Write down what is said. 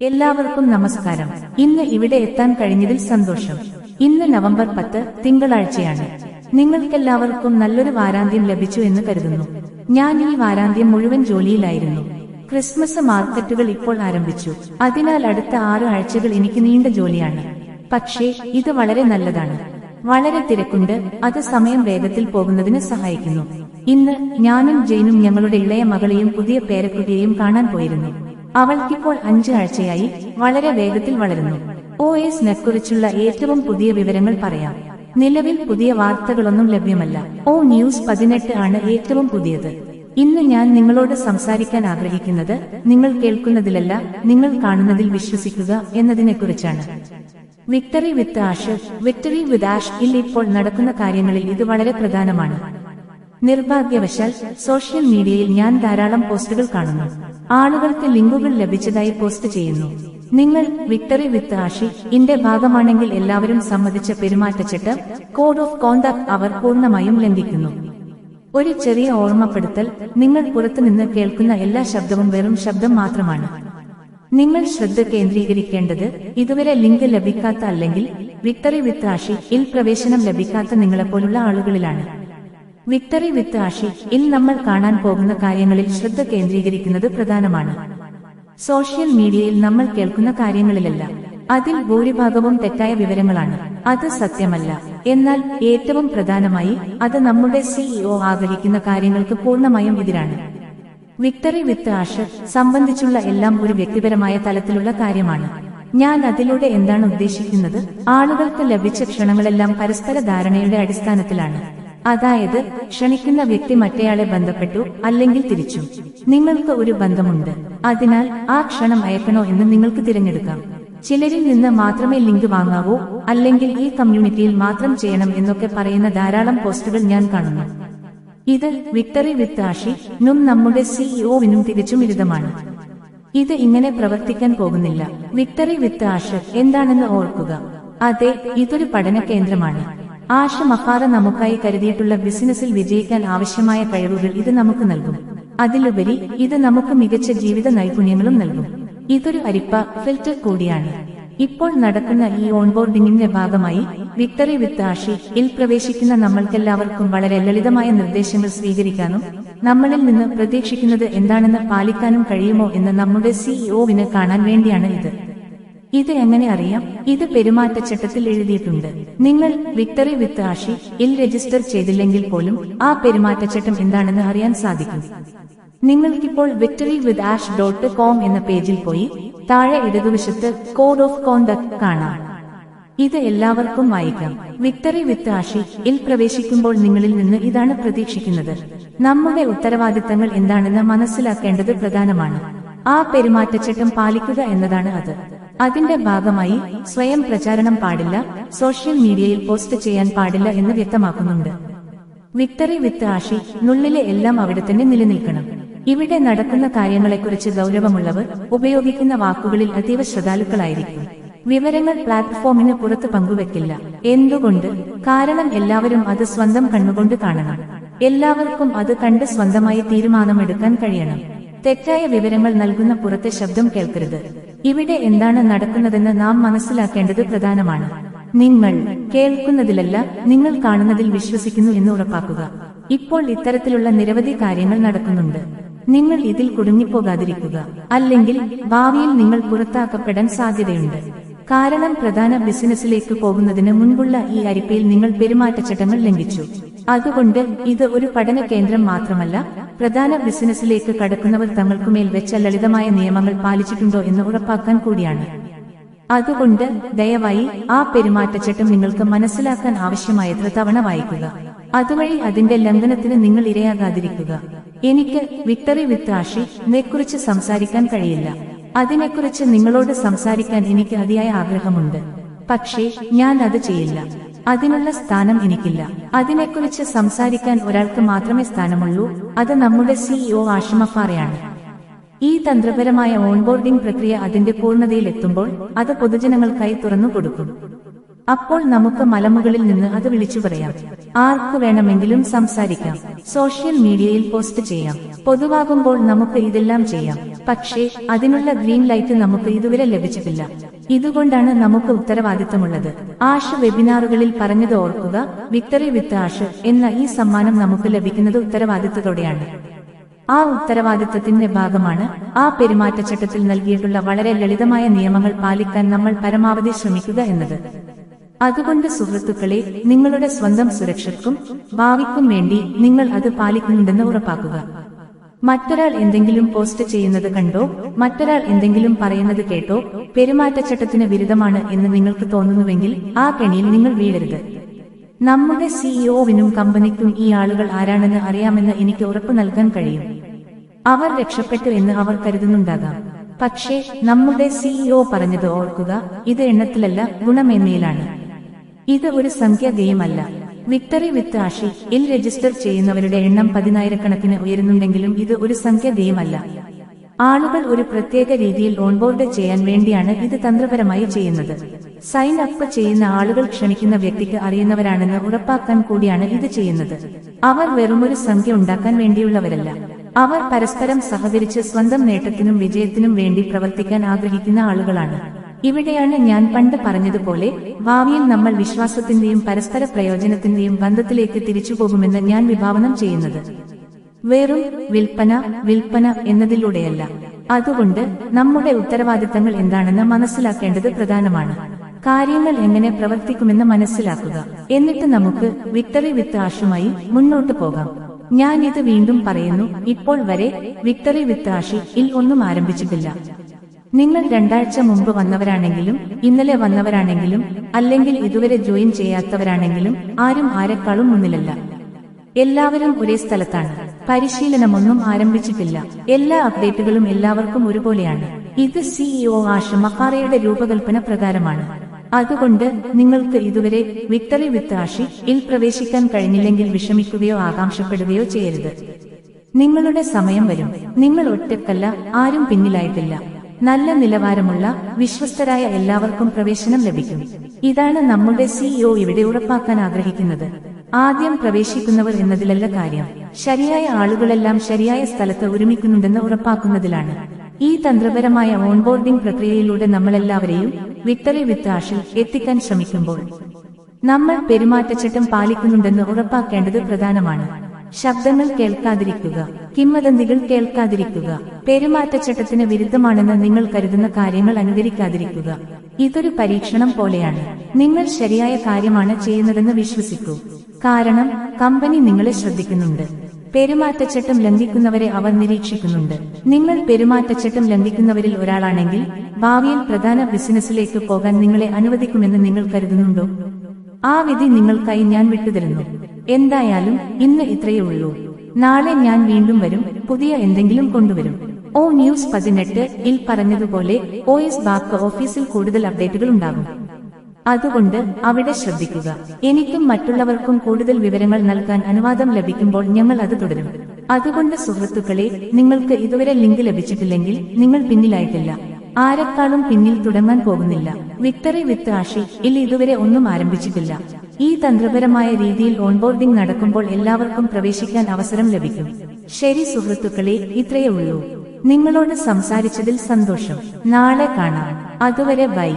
എല്ലാവർക്കും നമസ്കാരം. ഇന്ന് ഇവിടെ എത്താൻ കഴിഞ്ഞതിൽ സന്തോഷം. ഇന്ന് നവംബർ പത്ത് തിങ്കളാഴ്ചയാണ്. നിങ്ങൾക്കെല്ലാവർക്കും നല്ലൊരു വാരാന്ത്യം ലഭിച്ചു എന്ന് കരുതുന്നു. ഞാൻ ഈ വാരാന്ത്യം മുഴുവൻ ജോലിയിലായിരുന്നു. ക്രിസ്മസ് മാർക്കറ്റുകൾ ഇപ്പോൾ ആരംഭിച്ചു. അതിനാൽ അടുത്ത ആറ് ആഴ്ചകൾ എനിക്ക് നീണ്ട ജോലിയാണ്. പക്ഷേ ഇത് വളരെ നല്ലതാണ്. വളരെ തിരക്കുണ്ട്. അത് സമയം വേഗത്തിൽ പോകുന്നതിന് സഹായിക്കുന്നു. ഇന്ന് ഞാനും ജെയിനും ഞങ്ങളുടെ ഇളയ മകളെയും പുതിയ പേരക്കുട്ടിയെയും കാണാൻ പോയിരുന്നു. അവൾക്കിപ്പോൾ അഞ്ച് ആഴ്ചയായി വളരെ വേഗത്തിൽ വളരുന്നു. ഒ എസ് നെക്കുറിച്ചുള്ള ഏറ്റവും പുതിയ വിവരങ്ങൾ പറയാം. നിലവിൽ പുതിയ വാർത്തകളൊന്നും ലഭ്യമല്ല. ഓ ന്യൂസ് പതിനെട്ട് ആണ് ഏറ്റവും പുതിയത്. ഇന്ന് ഞാൻ നിങ്ങളോട് സംസാരിക്കാൻ ആഗ്രഹിക്കുന്നത് നിങ്ങൾ കേൾക്കുന്നതിലല്ല നിങ്ങൾ കാണുന്നതിൽ വിശ്വസിക്കുക എന്നതിനെക്കുറിച്ചാണ്. Victory with Ash Victory with Ash ഇൽ ഇപ്പോൾ നടക്കുന്ന കാര്യങ്ങളിൽ ഇത് വളരെ പ്രധാനമാണ്. നിർഭാഗ്യവശാൽ സോഷ്യൽ മീഡിയയിൽ ഞാൻ ധാരാളം പോസ്റ്റുകൾ കാണുന്നു. ആളുകൾക്ക് ലിങ്കുകൾ ലഭിച്ചതായി പോസ്റ്റ് ചെയ്യുന്നു. നിങ്ങൾ വിക്ടറി വിത്ത് ആഷി ഇന്റെ ഭാഗമാണെങ്കിൽ എല്ലാവരും സമ്മതിച്ച പെരുമാറ്റച്ചിട്ട് കോഡ് ഓഫ് കോണ്ടാക്ട് അവർ പൂർണമായും ലംഘിക്കുന്നു. ഒരു ചെറിയ ഓർമ്മപ്പെടുത്തൽ നിങ്ങൾ പുറത്തുനിന്ന് കേൾക്കുന്ന എല്ലാ ശബ്ദവും വെറും ശബ്ദം മാത്രമാണ്. നിങ്ങൾ ശ്രദ്ധ കേന്ദ്രീകരിക്കേണ്ടത് ഇതുവരെ ലിങ്ക് ലഭിക്കാത്ത അല്ലെങ്കിൽ വിക്ടറി വിത്ത് ആഷി ഇൽ പ്രവേശനം ലഭിക്കാത്ത നിങ്ങളെപ്പോലുള്ള ആളുകളിലാണ്. വിക്ടറി വിത്ത് ആഷി ഇൽ നമ്മൾ കാണാൻ പോകുന്ന കാര്യങ്ങളിൽ ശ്രദ്ധ കേന്ദ്രീകരിക്കുന്നത് പ്രധാനമാണ്. സോഷ്യൽ മീഡിയയിൽ നമ്മൾ കേൾക്കുന്ന കാര്യങ്ങളിലല്ല. അതിൽ ഭൂരിഭാഗവും തെറ്റായ വിവരങ്ങളാണ്. അത് സത്യമല്ല. എന്നാൽ ഏറ്റവും പ്രധാനമായി അത് നമ്മുടെ സിഇഒ ആഗ്രഹിക്കുന്ന കാര്യങ്ങൾക്ക് പൂർണമായും എതിരാണ്. വിക്ടറി വിത്ത് ആഷ് സംബന്ധിച്ചുള്ള എല്ലാം ഒരു വ്യക്തിപരമായ തലത്തിലുള്ള കാര്യമാണ്. ഞാൻ അതിലൂടെ എന്താണ് ഉദ്ദേശിക്കുന്നത്? ആളുകൾക്ക് ലഭിച്ച ക്ഷണങ്ങളെല്ലാം പരസ്പര ധാരണയുടെ അടിസ്ഥാനത്തിലാണ്. അതായത് ക്ഷണിക്കുന്ന വ്യക്തി മറ്റേയാളെ ബന്ധപ്പെട്ടു അല്ലെങ്കിൽ തിരിച്ചു. നിങ്ങൾക്ക് ഒരു ബന്ധമുണ്ട്. അതിനാൽ ആ ക്ഷണം അയക്കണോ എന്ന് നിങ്ങൾക്ക് തിരഞ്ഞെടുക്കാം. ചിലരിൽ നിന്ന് മാത്രമേ ലിങ്ക് വാങ്ങാവൂ അല്ലെങ്കിൽ ഈ കമ്മ്യൂണിറ്റിയിൽ മാത്രം ചെയ്യണം എന്നൊക്കെ പറയുന്ന ധാരാളം പോസ്റ്റുകൾ ഞാൻ കാണുന്നു. ഇത് വിക്ടറി വിത്ത് ആഷി നും നമ്മുടെ സിഇഒവിനും തികച്ചും വിരുദ്ധമാണ് ഇത് ഇങ്ങനെ പ്രവർത്തിക്കാൻ പോകുന്നില്ല. വിക്ടറി വിത്ത് ആഷ് എന്താണെന്ന് ഓർക്കുക. അതെ ഇതൊരു പഠന കേന്ദ്രമാണ് ആഷ മഹാത നമുക്കായി കരുതിയിട്ടുള്ള ബിസിനസ്സിൽ വിജയിക്കാൻ ആവശ്യമായ കഴിവുകൾ ഇത് നമുക്ക് നൽകും. അതിലുപരി ഇത് നമുക്ക് മികച്ച ജീവിത നൈപുണ്യങ്ങളും നൽകും. ഇതൊരു അരിപ്പ ഫിൽറ്റർ കൂടിയാണ്. ഇപ്പോൾ നടക്കുന്ന ഈ ഓൺബോർഡിംഗിന്റെ ഭാഗമായി വിക്ടറി വിത്ത് ആഷി ഇൽ പ്രവേശിക്കുന്ന നമ്മൾക്കെല്ലാവർക്കും വളരെ ലളിതമായ നിർദ്ദേശങ്ങൾ സ്വീകരിക്കാനും നമ്മളിൽ നിന്ന് പ്രതീക്ഷിക്കുന്നത് എന്താണെന്ന് പാലിക്കാനും കഴിയുമോ എന്ന് നമ്മുടെ സിഇഒവിന് കാണാൻ വേണ്ടിയാണ് ഇത്. ഇത് എങ്ങനെ അറിയാം? ഇത് പെരുമാറ്റച്ചട്ടത്തിൽ എഴുതിയിട്ടുണ്ട്. നിങ്ങൾ വിക്ടറി വിത്ത് ആഷി ഇൽ രജിസ്റ്റർ ചെയ്തില്ലെങ്കിൽ പോലും ആ പെരുമാറ്റച്ചട്ടം എന്താണെന്ന് അറിയാൻ സാധിക്കും. നിങ്ങൾക്കിപ്പോൾ Victory with Ash dot com എന്ന പേജിൽ പോയി താഴെ ഇടതുവശത്ത് കോഡ് ഓഫ് കോണ്ടക്ട് കാണാം. ഇത് എല്ലാവർക്കും വായിക്കാം. വിക്ടറി വിത്ത് ആഷി ഇൽ പ്രവേശിക്കുമ്പോൾ നിങ്ങളിൽ നിന്ന് ഇതാണ് പ്രതീക്ഷിക്കുന്നത്. നമ്മുടെ ഉത്തരവാദിത്തങ്ങൾ എന്താണെന്ന് മനസ്സിലാക്കേണ്ടത് പ്രധാനമാണ്. ആ പെരുമാറ്റച്ചട്ടം പാലിക്കുക എന്നതാണ് അത്. അതിന്റെ ഭാഗമായി സ്വയം പ്രചാരണം പാടില്ല സോഷ്യൽ മീഡിയയിൽ പോസ്റ്റ് ചെയ്യാൻ പാടില്ല എന്ന് വ്യക്തമാക്കുന്നുണ്ട്. വിക്ടറി വിത്ത് ആഷി നുള്ളിലെ എല്ലാം അവിടെ തന്നെ നിലനിൽക്കണം. ഇവിടെ നടക്കുന്ന കാര്യങ്ങളെക്കുറിച്ച് ഗൗരവമുള്ളവർ ഉപയോഗിക്കുന്ന വാക്കുകളിൽ അതീവ ശ്രദ്ധാലുക്കളായിരിക്കും. വിവരങ്ങൾ പ്ലാറ്റ്ഫോമിന് പുറത്ത് പങ്കുവെക്കില്ല. എന്തുകൊണ്ട്? കാരണം എല്ലാവരും അത് സ്വന്തം കണ്ണുകൊണ്ട് കാണണം. എല്ലാവർക്കും അത് കണ്ട് സ്വന്തമായി തീരുമാനമെടുക്കാൻ കഴിയണം. തെറ്റായ വിവരങ്ങൾ നൽകുന്ന പുറത്തെ ശബ്ദം കേൾക്കരുത്. ഇവിടെ എന്താണ് നടക്കുന്നതെന്ന് നാം മനസ്സിലാക്കേണ്ടത് പ്രധാനമാണ്. നിങ്ങൾ കേൾക്കുന്നതിലല്ല നിങ്ങൾ കാണുന്നതിൽ വിശ്വസിക്കുന്നു എന്ന് ഉറപ്പാക്കുക. ഇപ്പോൾ ഇത്തരത്തിലുള്ള നിരവധി കാര്യങ്ങൾ നടക്കുന്നുണ്ട്. നിങ്ങൾ ഇതിൽ കുടുങ്ങിപ്പോകാതിരിക്കുക. അല്ലെങ്കിൽ ഭാവിയിൽ നിങ്ങൾ പുറത്താക്കപ്പെടാൻ സാധ്യതയുണ്ട്. കാരണം പ്രധാന ബിസിനസ്സിലേക്ക് പോകുന്നതിന് മുൻപുള്ള ഈ അരിപ്പയിൽ നിങ്ങൾ പെരുമാറ്റച്ചട്ടങ്ങൾ ലംഘിച്ചു. അതുകൊണ്ട് ഇത് ഒരു പഠന കേന്ദ്രം മാത്രമല്ല പ്രധാന ബിസിനസ്സിലേക്ക് കടക്കുന്നവർ തങ്ങൾക്കുമേൽ വെച്ച ലളിതമായ നിയമങ്ങൾ പാലിച്ചിട്ടുണ്ടോ എന്ന് ഉറപ്പാക്കാൻ കൂടിയാണ്. അതുകൊണ്ട് ദയവായി ആ പെരുമാറ്റച്ചട്ടം നിങ്ങൾക്ക് മനസ്സിലാക്കാൻ ആവശ്യമായത്ര തവണ വായിക്കുക. അതുവഴി അതിന്റെ ലംഘനത്തിന് നിങ്ങൾ ഇരയാകാതിരിക്കുക. എനിക്ക് വിക്ടറി വിത്ത് ആഷി നെക്കുറിച്ച് സംസാരിക്കാൻ കഴിയില്ല. അതിനെക്കുറിച്ച് നിങ്ങളോട് സംസാരിക്കാൻ എനിക്ക് അതിയായ ആഗ്രഹമുണ്ട്. പക്ഷേ ഞാൻ അത് ചെയ്യില്ല. അതിനുള്ള സ്ഥാനം എനിക്കില്ല. അതിനെക്കുറിച്ച് സംസാരിക്കാൻ ഒരാൾക്ക് മാത്രമേ സ്ഥാനമുള്ളൂ. അത് നമ്മുടെ സിഇഒ ആഷിമഫാറയാണ് ഈ തന്ത്രപരമായ ഓൺബോർഡിംഗ് പ്രക്രിയ അതിന്റെ പൂർണതയിൽ എത്തുമ്പോൾ അത് പൊതുജനങ്ങൾക്കായി തുറന്നു കൊടുക്കും. അപ്പോൾ നമുക്ക് മലമുകളിൽ നിന്ന് അത് വിളിച്ചു പറയാം. ആർക്കു വേണമെങ്കിലും സംസാരിക്കാം. സോഷ്യൽ മീഡിയയിൽ പോസ്റ്റ് ചെയ്യാം. പൊതുവാകുമ്പോൾ നമുക്ക് ഇതെല്ലാം ചെയ്യാം. പക്ഷേ അതിനുള്ള ഗ്രീൻ ലൈറ്റ് നമുക്ക് ഇതുവരെ ലഭിച്ചിട്ടില്ല. ഇതുകൊണ്ടാണ് നമുക്ക് ഉത്തരവാദിത്തമുള്ളത്. ആഷ് വെബിനാറുകളിൽ പറഞ്ഞത് ഓർക്കുക വിക്ടറി വിത്ത് ആഷ് എന്ന ഈ സമ്മാനം നമുക്ക് ലഭിക്കുന്നത് ഉത്തരവാദിത്തത്തോടെയാണ്. ആ ഉത്തരവാദിത്തത്തിന്റെ ഭാഗമാണ് ആ പെരുമാറ്റച്ചട്ടത്തിൽ നൽകിയിട്ടുള്ള വളരെ ലളിതമായ നിയമങ്ങൾ പാലിക്കാൻ നമ്മൾ പരമാവധി ശ്രമിക്കുക എന്നത്. അതുകൊണ്ട് സുഹൃത്തുക്കളെ നിങ്ങളുടെ സ്വന്തം സുരക്ഷയ്ക്കും ഭാവിക്കും വേണ്ടി നിങ്ങൾ അത് പാലിക്കുന്നുണ്ടെന്ന് ഉറപ്പാക്കുക. മറ്റൊരാൾ എന്തെങ്കിലും പോസ്റ്റ് ചെയ്യുന്നത് കണ്ടോ? മറ്റൊരാൾ എന്തെങ്കിലും പറയുന്നത് കേട്ടോ? പെരുമാറ്റച്ചട്ടത്തിന് വിരുദ്ധമാണ് എന്ന് നിങ്ങൾക്ക് തോന്നുന്നുവെങ്കിൽ ആ കെണിയിൽ നിങ്ങൾ വീഴരുത്. നമ്മുടെ സിഇഒവിനും കമ്പനിക്കും ഈ ആളുകൾ ആരാണെന്ന് അറിയാമെന്ന് എനിക്ക് ഉറപ്പു നൽകാൻ കഴിയും. അവർ രക്ഷപ്പെട്ടു എന്ന് അവർ കരുതുന്നുണ്ടാകാം. പക്ഷേ നമ്മുടെ സിഇഒ പറഞ്ഞത് ഓർക്കുക ഇത് എണ്ണത്തിലല്ല ഗുണമേന്മയിലാണ് ഇത് ഒരു സംഖ്യ ഗെയിമല്ല. വിക്ടറി വിത്ത് ആഷി ഇൽ രജിസ്റ്റർ ചെയ്യുന്നവരുടെ എണ്ണം പതിനായിരക്കണക്കിന് ഉയരുന്നുണ്ടെങ്കിലും ഇത് ഒരു സംഖ്യ ആളുകൾ ഒരു പ്രത്യേക രീതിയിൽ ഓൺബോർഡ് ചെയ്യാൻ വേണ്ടിയാണ് ഇത് തന്ത്രപരമായി ചെയ്യുന്നത്. സൈൻ അപ്പ് ചെയ്യുന്ന ആളുകൾ ക്ഷണിക്കുന്ന വ്യക്തിക്ക് അറിയുന്നവരാണെന്ന് ഉറപ്പാക്കാൻ കൂടിയാണ് ഇത് ചെയ്യുന്നത്. അവർ വെറുമൊരു സംഖ്യ ഉണ്ടാക്കാൻ വേണ്ടിയുള്ളവരല്ല. അവർ പരസ്പരം സഹകരിച്ച് സ്വന്തം നേട്ടത്തിനും വിജയത്തിനും വേണ്ടി പ്രവർത്തിക്കാൻ ആഗ്രഹിക്കുന്ന ആളുകളാണ്. ഇവിടെയാണ് ഞാൻ പണ്ട് പറഞ്ഞതുപോലെ ഭാവിയിൽ നമ്മൾ വിശ്വാസത്തിന്റെയും പരസ്പര പ്രയോജനത്തിന്റെയും ബന്ധത്തിലേക്ക് തിരിച്ചുപോകുമെന്ന് ഞാൻ വിഭാവനം ചെയ്യുന്നത്. വെറും വിൽപ്പന വിൽപ്പന എന്നതിലൂടെയല്ല. അതുകൊണ്ട് നമ്മുടെ ഉത്തരവാദിത്തങ്ങൾ എന്താണെന്ന് മനസ്സിലാക്കേണ്ടത് പ്രധാനമാണ്. കാര്യങ്ങൾ എങ്ങനെ പ്രവർത്തിക്കുമെന്ന് മനസ്സിലാക്കുക. എന്നിട്ട് നമുക്ക് വിക്ടറി വിത്ത് ആഷുമായി മുന്നോട്ട് പോകാം. ഞാൻ ഇത് വീണ്ടും പറയുന്നു ഇപ്പോൾ വരെ വിക്ടറി വിത്ത് ആഷി ഇൽ ഒന്നും ആരംഭിച്ചിട്ടില്ല. നിങ്ങൾ രണ്ടാഴ്ച മുമ്പ് വന്നവരാണെങ്കിലും ഇന്നലെ വന്നവരാണെങ്കിലും അല്ലെങ്കിൽ ഇതുവരെ ജോയിൻ ചെയ്യാത്തവരാണെങ്കിലും ആരും ആരെക്കാളും മുന്നിലല്ല. എല്ലാവരും ഒരേ സ്ഥലത്താണ്. പരിശീലനമൊന്നും ആരംഭിച്ചിട്ടില്ല. എല്ലാ അപ്ഡേറ്റുകളും എല്ലാവർക്കും ഒരുപോലെയാണ്. ഇത് സിഇഒ ആഷ മക്കാറയുടെ രൂപകൽപ്പന പ്രകാരമാണ്. അതുകൊണ്ട് നിങ്ങൾക്ക് ഇതുവരെ വിക്ടറി വിത്ത് ആഷി ഇൽ പ്രവേശിക്കാൻ കഴിഞ്ഞില്ലെങ്കിൽ വിഷമിക്കുകയോ ആകാംക്ഷപ്പെടുകയോ ചെയ്യരുത്. നിങ്ങളുടെ സമയം വരും. നിങ്ങൾ ഒറ്റക്കല്ല ആരും പിന്നിലായിട്ടില്ല. നല്ല നിലവാരമുള്ള വിശ്വസ്തരായ എല്ലാവർക്കും പ്രവേശനം ലഭിക്കും. ഇതാണ് നമ്മുടെ സിഇഒ ഇവിടെ ഉറപ്പാക്കാൻ ആഗ്രഹിക്കുന്നത്. ആദ്യം പ്രവേശിക്കുന്നവർ എന്നതിലല്ല കാര്യം. ശരിയായ ആളുകളെല്ലാം ശരിയായ സ്ഥലത്ത് ഒരുമിക്കുന്നുണ്ടെന്ന് ഉറപ്പാക്കുന്നതിലാണ്. ഈ തന്ത്രപരമായ ഓൺബോർഡിംഗ് പ്രക്രിയയിലൂടെ നമ്മളെല്ലാവരെയും വിക്ടറി വിത്ത് ആഷിൽ എത്തിക്കാൻ ശ്രമിക്കുമ്പോൾ നമ്മൾ പെരുമാറ്റച്ചട്ടം പാലിക്കുന്നുണ്ടെന്ന് ഉറപ്പാക്കേണ്ടത് പ്രധാനമാണ്. ശബ്ദങ്ങൾ കേൾക്കാതിരിക്കുക കിംവദന്തികൾ കേൾക്കാതിരിക്കുക പെരുമാറ്റച്ചട്ടത്തിന് വിരുദ്ധമാണെന്ന് നിങ്ങൾ കരുതുന്ന കാര്യങ്ങൾ അനുകരിക്കാതിരിക്കുക. ഇതൊരു പരീക്ഷണം പോലെയാണ്. നിങ്ങൾ ശരിയായ കാര്യമാണ് ചെയ്യുന്നതെന്ന് വിശ്വസിക്കൂ. കാരണം കമ്പനി നിങ്ങളെ ശ്രദ്ധിക്കുന്നുണ്ട്. പെരുമാറ്റച്ചട്ടം ലംഘിക്കുന്നവരെ അവർ നിരീക്ഷിക്കുന്നുണ്ട്. നിങ്ങൾ പെരുമാറ്റച്ചട്ടം ലംഘിക്കുന്നവരിൽ ഒരാളാണെങ്കിൽ ഭാവിയിൽ പ്രധാന ബിസിനസ്സിലേക്ക് പോകാൻ നിങ്ങളെ അനുവദിക്കുമെന്ന് നിങ്ങൾ കരുതുന്നുണ്ടോ? ആ വിധി നിങ്ങൾക്കായി ഞാൻ വിട്ടുതരുന്നു. എന്തായാലും ഇന്ന് ഇത്രയേ ഉള്ളൂ. നാളെ ഞാൻ വീണ്ടും വരും. പുതിയ എന്തെങ്കിലും കൊണ്ടുവരും. ഓ ന്യൂസ് പതിനെട്ട് ഇൽ പറഞ്ഞതുപോലെ ഒ എസ് ബാക്ക് ഓഫീസിൽ കൂടുതൽ അപ്ഡേറ്റുകൾ ഉണ്ടാകും. അതുകൊണ്ട് അവിടെ ശ്രദ്ധിക്കുക. എനിക്കും മറ്റുള്ളവർക്കും കൂടുതൽ വിവരങ്ങൾ നൽകാൻ അനുവാദം ലഭിക്കുമ്പോൾ ഞങ്ങൾ അത് തുടരും. അതുകൊണ്ട് സുഹൃത്തുക്കളെ നിങ്ങൾക്ക് ഇതുവരെ ലിങ്ക് ലഭിച്ചിട്ടില്ലെങ്കിൽ നിങ്ങൾ പിന്നിലായിട്ടില്ല. ആരെക്കാളും പിന്നിൽ തുടങ്ങാൻ പോകുന്നില്ല. വിക്ടറി വിത്ത് ആഷി ഇൽ ഇതുവരെ ഒന്നും ആരംഭിച്ചിട്ടില്ല. ഈ തന്ത്രപരമായ രീതിയിൽ ഓൺബോർഡിംഗ് നടക്കുമ്പോൾ എല്ലാവർക്കും പ്രവേശിക്കാൻ അവസരം ലഭിക്കും. ശരി സുഹൃത്തുക്കളെ ഇത്രയേ ഉള്ളൂ. നിങ്ങളോട് സംസാരിച്ചതിൽ സന്തോഷം. നാളെ കാണാം. അതുവരെ ബൈ.